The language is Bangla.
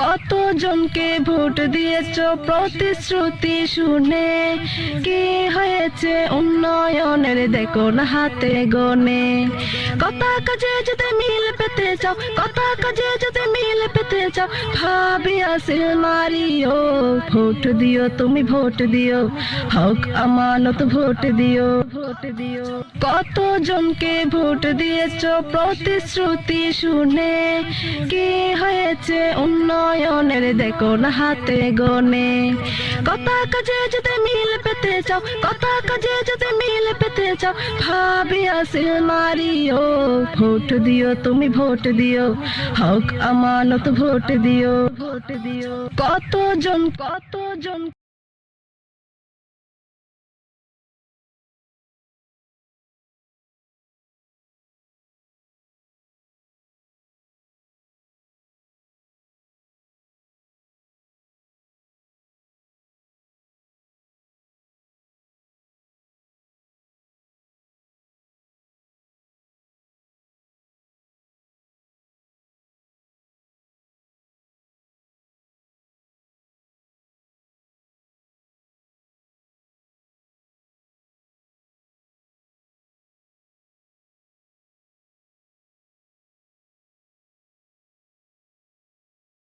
কতজনকে ভোট দিয়েছ প্রতিশ্রুতি শুনে? কি হয়েছে উন্নয়নের দেখো না হাতে গনে? কথা কাজে যদি মিল পেতে চাও কথা কাজে যদি মিল পেতে চাও, ভাবি আসিল মারিও, ভোট দিও, তুমি ভোট দিও, হক, আমানত, ভোট দিও ভোট দিও। কতজনকে ভোট দিয়েছ প্রতিশ্রুতি শুনে? কি হয়েছে উন্নয়নের দেখো না হাতে গনে। কথা কাজে যদি মিল পেতে চাও, কথা কাজে যদি মিল পেতে চাও, ভাবি আসিল মারিও, ভোট দিও, তুমি ভোট দিও, হক আমানত ভোট দিও ভোট দিও। কতজন কতজন